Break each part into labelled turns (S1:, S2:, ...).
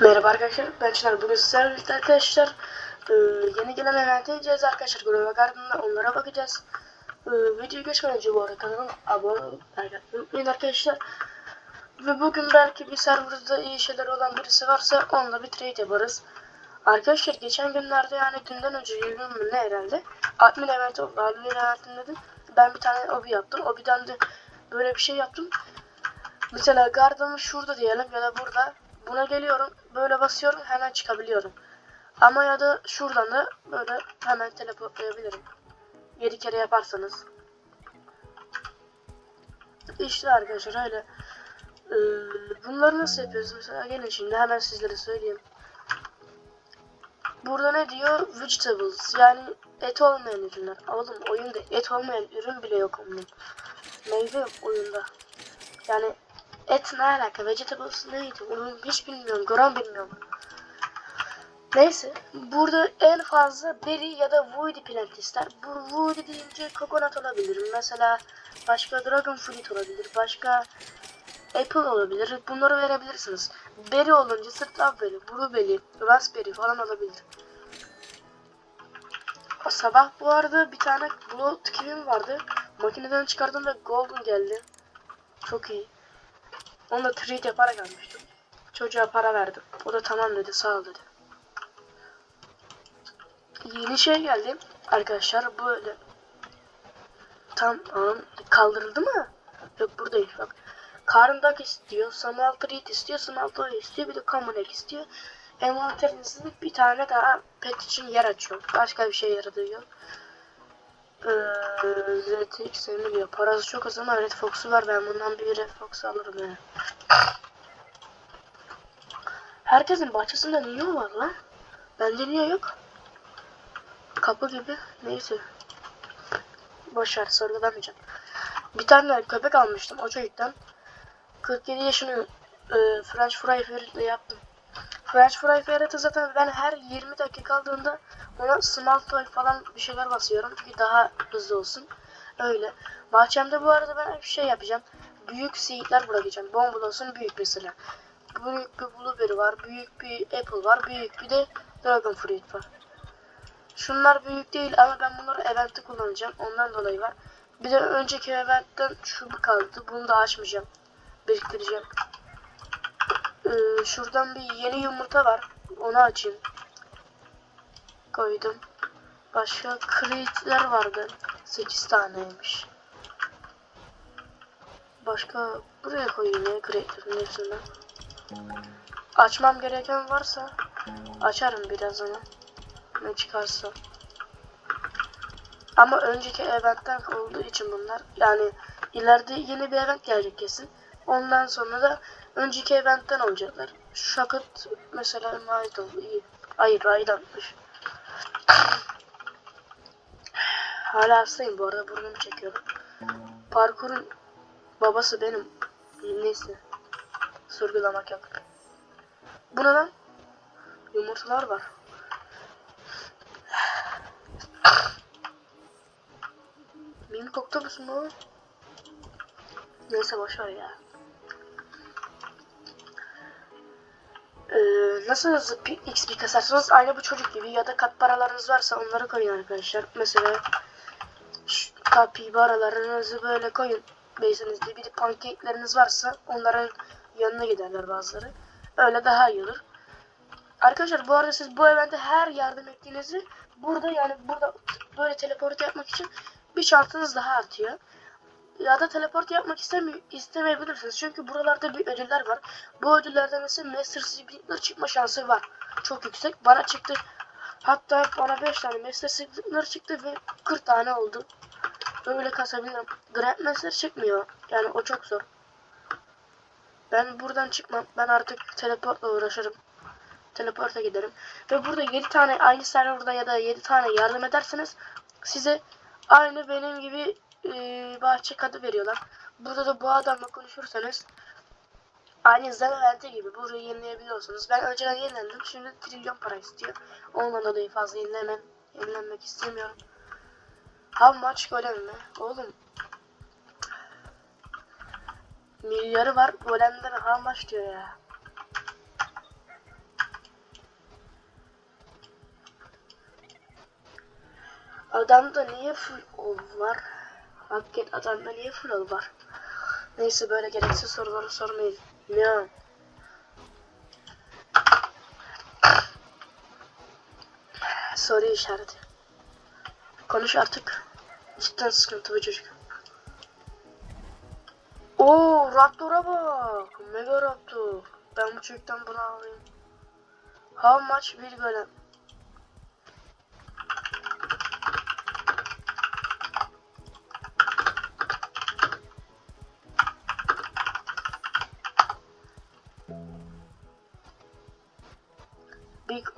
S1: Merhaba arkadaşlar, ben Çınar. Bugün sizlerle arkadaşlar e, yeni gelen event ineceğiz arkadaşlar. Grova Garden'da onlara bakacağız. E, videoyu geçmeden önce bu arada kanalıma abone unutmayın arkadaşlar. Ve bugün belki bir serverda iyi şeyler olan birisi varsa onunla bir trade yaparız. Arkadaşlar geçen günlerde yani dünden önce 20 mü ne herhalde admin event oldu. Admin eventinde de ben bir tane obi yaptım. Obi'den de böyle bir şey yaptım. Mesela gardım şurada diyelim ya da burada. Buna geliyorum. Böyle basıyorum hemen çıkabiliyorum. Ama ya da şuradan da böyle hemen teleportlayabilirim. 7 kere yaparsanız. İşte arkadaşlar öyle. Ee, bunları nasıl yapıyoruz? Mesela gelin şimdi hemen sizlere söyleyeyim. Burada ne diyor? Vegetables. Yani et olmayan ürünler. Oğlum oyunda et olmayan ürün bile yok onun. Meyve yok oyunda. Yani et ne alaka? Vegetables neydi? Onu hiç bilmiyorum. Gram bilmiyorum. Neyse. Burada en fazla berry ya da woody plant ister. Bu woody deyince coconut olabilir. Mesela başka dragon fruit olabilir. Başka apple olabilir. Bunları verebilirsiniz. Berry olunca strawberry, blueberry, raspberry falan olabilir. O sabah bu arada bir tane blood kilim vardı. Makineden çıkardım ve golden geldi. Çok iyi. Onunla trade yaparak almıştım. Çocuğa para verdim. O da tamam dedi sağ ol dedi. Yeni şey geldi. Arkadaşlar böyle. Tam an kaldırıldı mı? Yok buradayım bak. Karındak istiyor, Samal Treat istiyor, Toy istiyor, bir de Common Egg istiyor. Envanterinizde bir tane daha pet için yer açıyor. Başka bir şey yaratıyor. Ee, ZX diyor. Parası çok az ama Red Fox'u var. Ben bundan bir Red Fox alırım yani. Herkesin bahçesinde niye var lan? Bende niye yok? Kapı gibi. Neyse. Boşver sorgulamayacağım. Bir tane köpek almıştım o çocuktan. 47 yaşını e, French Fry Ferret'le yaptım. French Fry Ferret'e zaten ben her 20 dakika kaldığında ona small toy falan bir şeyler basıyorum. Çünkü daha hızlı olsun. Öyle. Bahçemde bu arada ben bir şey yapacağım. Büyük seedler bırakacağım. Bombul olsun büyük mesela. Büyük bir blueberry var. Büyük bir apple var. Büyük bir de dragon fruit var. Şunlar büyük değil ama ben bunları eventte kullanacağım. Ondan dolayı var. Bir de önceki eventten şu kaldı. Bunu da açmayacağım. Biriktireceğim. Ee, şuradan bir yeni yumurta var. Onu açayım. Koydum. Başka crate'ler vardı. 8 taneymiş. Başka buraya koyayım ya crate'lerin hepsini. Açmam gereken varsa açarım biraz ama. Ne çıkarsa. Ama önceki eventten olduğu için bunlar yani ileride yeni bir event gelecek kesin. Ondan sonra da önceki eventten olacaklar. Şakıt mesela Maidol iyi. Hayır Raydan'mış. Hala hastayım bu arada burnumu çekiyorum. Parkurun babası benim. Neyse. Sorgulamak yok. Bu ne? Yumurtalar var. Minik oktopus mu? Neyse boşver ya. Ee, nasıl hızlı XP kasarsanız aynı bu çocuk gibi ya da kat paralarınız varsa onları koyun arkadaşlar. Mesela şu kapibaralarınızı böyle koyun base'inizde. Bir de pancake'leriniz varsa onların yanına giderler bazıları. Öyle daha iyi olur. Arkadaşlar bu arada siz bu evente her yardım ettiğinizi burada yani burada böyle teleport yapmak için bir şansınız daha artıyor. Ya da teleport yapmak istemi istemeyebilirsiniz. Çünkü buralarda bir ödüller var. Bu ödüllerden mesela Master Splitter çıkma şansı var. Çok yüksek. Bana çıktı. Hatta bana 5 tane Master Splitter çıktı ve 40 tane oldu. Böyle kasabilirim. Grandmaster çıkmıyor. Yani o çok zor. Ben buradan çıkmam. Ben artık teleportla uğraşırım. Teleporta giderim. Ve burada 7 tane aynı serverda ya da 7 tane yardım ederseniz size aynı benim gibi ee, bahçe kadı veriyorlar. Burada da bu adamla konuşursanız aynı Zenevel'de gibi burayı yenileyebiliyorsunuz. Ben önceden yenilendim. Şimdi trilyon para istiyor. Ondan dolayı fazla yenilemem. Yenilenmek istemiyorum. How much golem mi? Oğlum. Milyarı var. Golemden how much diyor ya. Adamda niye full ov var? Hakikaten adamda niye ol var? Neyse böyle gereksiz soruları sormayın. Ya. Soru işareti. Konuş artık. Cidden sıkıntı bu çocuk. Oo, Raptor'a bak. Mega Raptor. Ben bu çocuktan bunu alayım. How much bir golem?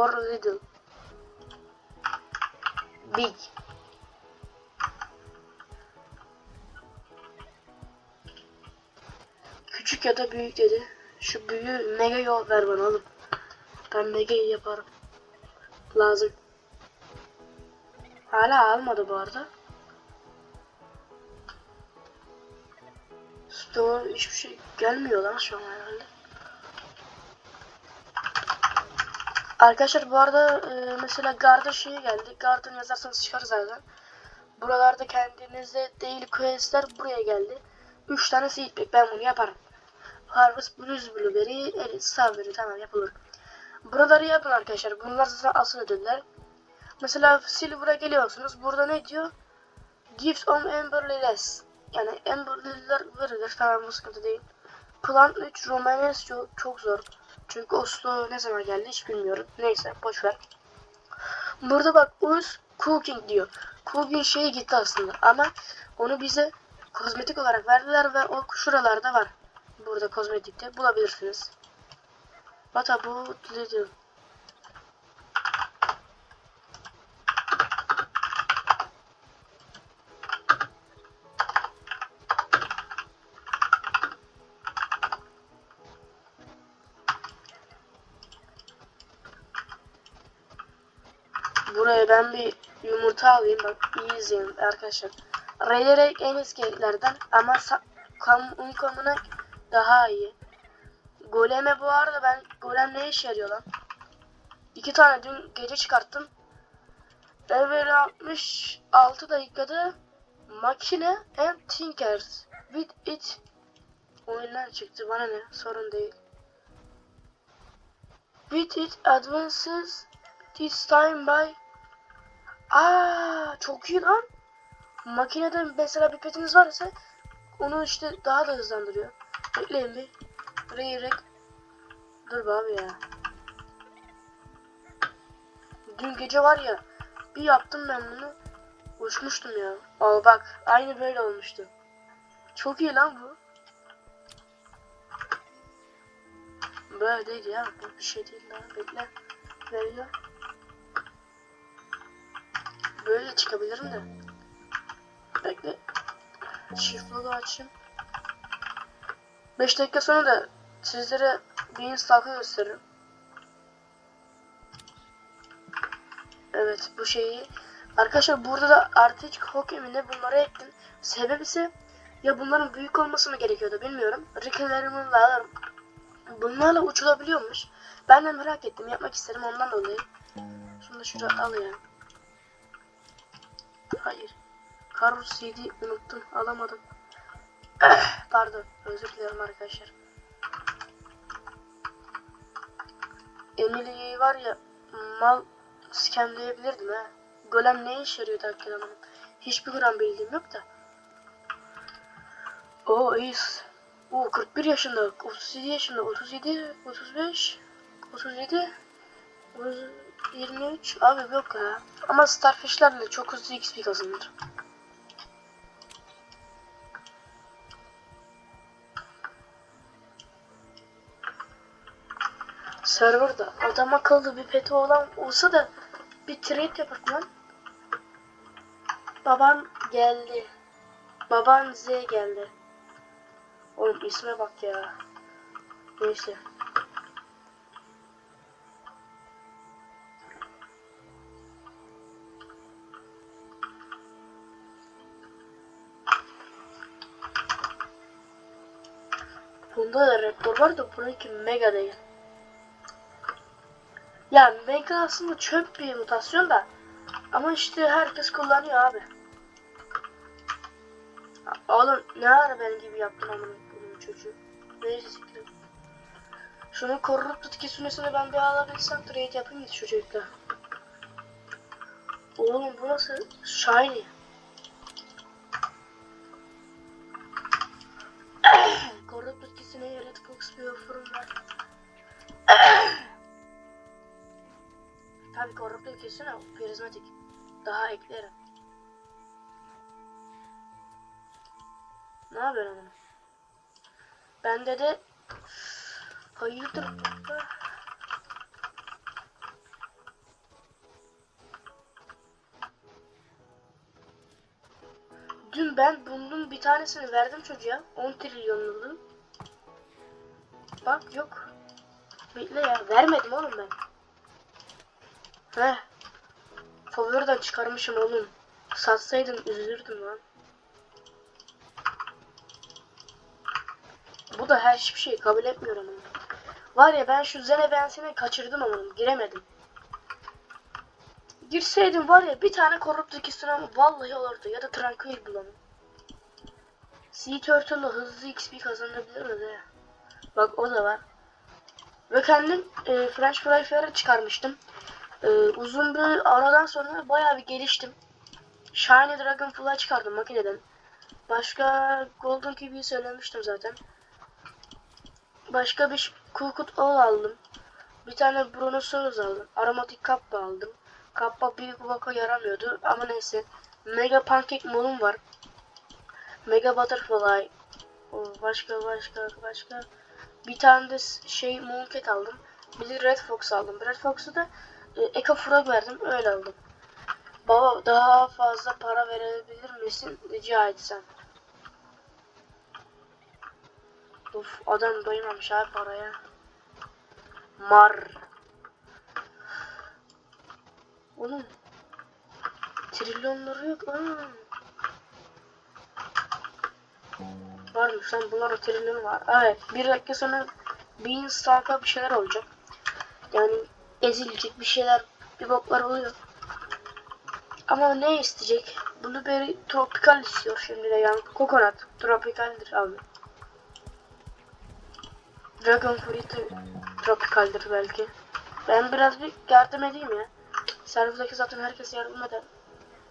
S1: Or little? Big. Küçük ya da büyük dedi. Şu büyüğü mega yol ver bana oğlum. Ben mega'yı yaparım. Lazım. Hala almadı bu arada. Store hiçbir şey gelmiyor lan şu an herhalde. Arkadaşlar bu arada e, mesela Garden şeyi geldi. Garden yazarsanız çıkar zaten. Buralarda kendinize değil questler buraya geldi. 3 tane seedback ben bunu yaparım. Harvest Blues Blueberry, Elite Strawberry tamam yapılır. Buraları yapın arkadaşlar. Bunlar zaten asıl ödüller. Mesela Silver'a geliyorsunuz. Burada ne diyor? Gives on Amberly less. Yani Amberly'ler verilir. Tamam bu sıkıntı değil. Plant 3 Romanes çok, çok zor. Çünkü Oslo ne zaman geldi hiç bilmiyorum. Neyse boşver. Burada bak Uz Cooking diyor. Cooking şeyi gitti aslında ama onu bize kozmetik olarak verdiler ve o şuralarda var. Burada kozmetikte bulabilirsiniz. About little? Buraya ben bir yumurta alayım bak iyi izleyin arkadaşlar. Raylerik en eskilerden ama kamu kamuna daha iyi. Goleme bu arada ben golem ne işe yarıyor lan? İki tane dün gece çıkarttım. Level 66 dakikada makine and thinkers with it oyundan çıktı bana ne sorun değil. With it advances this time by Aa çok iyi lan. Makinede mesela bir petiniz varsa onu işte daha da hızlandırıyor. Bekleyin bir. Reyrek. Dur be abi ya. Dün gece var ya bir yaptım ben bunu. Uçmuştum ya. Al bak aynı böyle olmuştu. Çok iyi lan bu. Böyle değil ya. Bu bir şey değil lan. Bekle. Veriyor. Böyle çıkabilirim de. Bekle. Shift logo açayım. 5 dakika sonra da sizlere bir instalkı gösteririm. Evet bu şeyi. Arkadaşlar burada da artık Hokem'ine bunları ektim. Sebep ise ya bunların büyük olması mı gerekiyordu bilmiyorum. Rick'lerimi alırım. Bunlarla uçulabiliyormuş. Ben de merak ettim. Yapmak isterim ondan dolayı. Şunu da şuraya alayım. Hayır. Karus CD unuttum. Alamadım. Pardon. Özür dilerim arkadaşlar. Emily'yi var ya mal skemleyebilirdim ha. Golem ne işe yarıyordu hakikaten onun. Hiçbir gram bildiğim yok da. O iyiyiz. O 41 yaşında, 37 yaşında, 37, 35, 37, 23. Abi yok ya. Ama Starfish'lerle çok hızlı XP kazanır. Serverda adam akıllı bir peti olan olsa da bir trade yapak lan. Baban geldi. Baban Z geldi. Oğlum isme bak ya. Neyse. Bunda da raptor var da bununki mega değil. Ya mega aslında çöp bir mutasyon da Ama işte herkes kullanıyor abi. Oğlum ne ara ben gibi yaptın amına koyayım çocuğu. Neyse siktir. Şunun korrupt kesilmesini ben bir alabilsem trade yapayım mı çocukla? Oğlum bu nasıl shiny? Offer'ım var. Tabii korrupt etkisine prizmatik. Daha eklerim. Ne yapıyorsun ama? Bende de hayırdır? Dün ben bunun bir tanesini verdim çocuğa. 10 trilyonlu. Bak yok. Bekle ya. Vermedim oğlum ben. Heh. Favoriden çıkarmışım oğlum. Satsaydım üzülürdüm lan. Bu da her hiçbir şey kabul etmiyorum. Var ya ben şu Zene bensini kaçırdım ama giremedim. Girseydim var ya bir tane korrupt ikisini ama vallahi olurdu ya da tranquil bulalım. Sea Turtle'la hızlı XP kazanabiliriz he. Bak o da var. Ve kendim e, French Fry Fair'ı çıkarmıştım. E, uzun bir aradan sonra bayağı bir geliştim. Shiny Dragonfly çıkardım makineden. Başka Golden Kiwi'yi söylemiştim zaten. Başka bir Kukut All aldım. Bir tane Brontosaurus aldım. Aromatik Kappa aldım. Kappa büyük vaka yaramıyordu ama neyse. Mega Pancake Molum var. Mega Butterfly. Başka başka başka. Bir tane de şey Mooncat aldım. Bir de Red Fox aldım. Red Fox'u da e, Echo Frog verdim. Öyle aldım. Baba daha fazla para verebilir misin? Rica etsem. Uf adam doymamış abi paraya. Mar. Oğlum. Trilyonları yok lan. Varmış lan bunlar trilyonu var. Evet bir dakika sonra Beanstalk'a bir şeyler olacak. Yani ezilecek bir şeyler bir boklar oluyor. Ama ne isteyecek? Blueberry tropical istiyor şimdi de yani. Coconut tropicaldir abi. Dragon Fruit de tropicaldir belki. Ben biraz bir yardım edeyim ya. Servisteki zaten herkes yardım eder.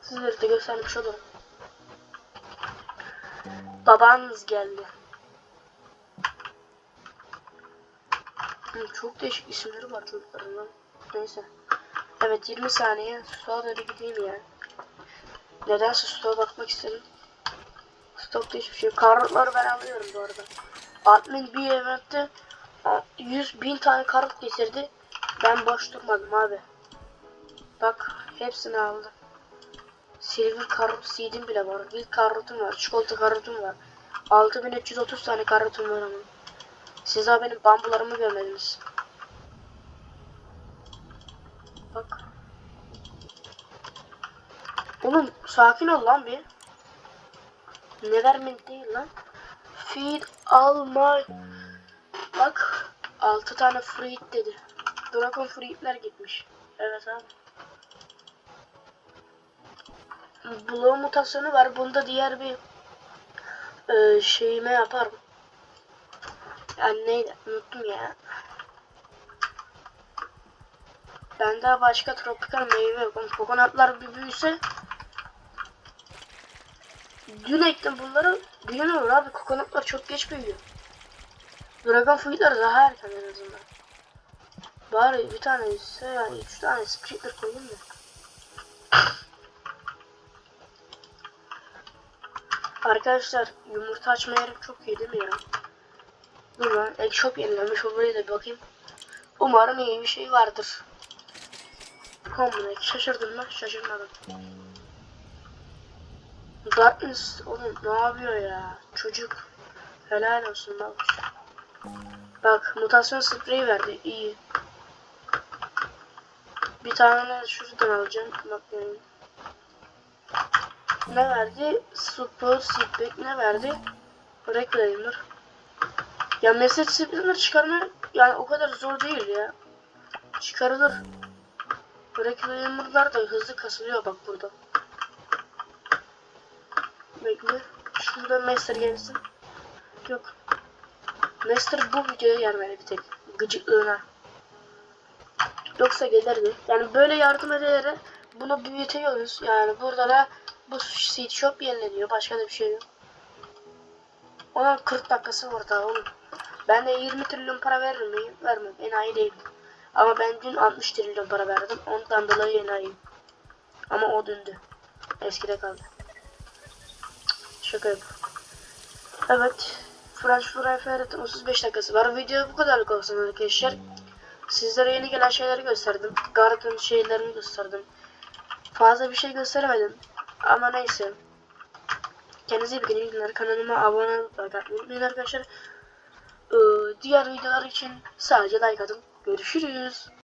S1: Sizlere de göstermiş olurum. Babanız geldi. Çok değişik isimleri var çocukların. Neyse. Evet 20 saniye. Stoğa doğru gideyim ya. Nedense stoğa bakmak istedim. Stokta hiçbir şey. Karotları ben alıyorum bu arada. Admin bir eventte 100 bin tane karot getirdi. Ben boş durmadım abi. Bak hepsini aldım. Silver karot seed'im bile var. Wild karotum var. Çikolata karotum var. 6330 tane karotum var ama. Siz daha benim bambularımı görmediniz. Bak. Oğlum sakin ol lan bir. Nevermind değil lan. Feed alma. Bak 6 tane fruit dedi. Dragon fruitler gitmiş. Evet abi. Blow mutasyonu var. Bunda diğer bir e, şeyime yaparım. Yani neydi? Unuttum ya. Bende başka tropikal meyve yok. Kokonatlar bir büyüse Dün ektim bunları büyümüyor abi. Kokonatlar çok geç büyüyor. Dragon fruitler daha erken en azından. Bari bir tane ise yani üç tane sprinkler koyayım da. Arkadaşlar yumurta açma yerim çok iyi ya? Dur lan egg shop yenilenmiş oraya da bakayım. Umarım iyi bir şey vardır. Hombre şaşırdım lan şaşırmadım. Darkness oğlum ne yapıyor ya çocuk. Helal olsun bak. Bak mutasyon spreyi verdi iyi. Bir tane şuradan alacağım. Bak yani. Ne verdi? Super Seedback ne verdi? Reclaimer. Ya message Seedback'ler çıkarma yani o kadar zor değil ya. Çıkarılır. Reclaimer'lar da hızlı kasılıyor bak burada. Bekle. Şurada Master gelsin. Yok. Master bu videoya yer verdi bir tek. Gıcıklığına. Yoksa gelirdi. Yani böyle yardım ederek bunu büyütüyoruz. Yani burada da bu seed shop yenileniyor. Başka da bir şey yok. Ona 40 dakikası var daha oğlum. Ben de 20 trilyon para verir miyim? Vermem. Enayi değilim. Ama ben dün 60 trilyon para verdim. Ondan dolayı enayiyim. Ama o dündü. Eskide kaldı. Şaka yap. Evet. French Fry Ferret'in 35 dakikası var. Video bu kadarlık olsun arkadaşlar. Sizlere yeni gelen şeyleri gösterdim. Garden şeylerini gösterdim. Fazla bir şey gösteremedim. Ama neyse. Kendinize iyi bakın. İyi. Kanalıma abone olmayı unutmayın arkadaşlar. Ee, diğer videolar için sadece like atın. Görüşürüz.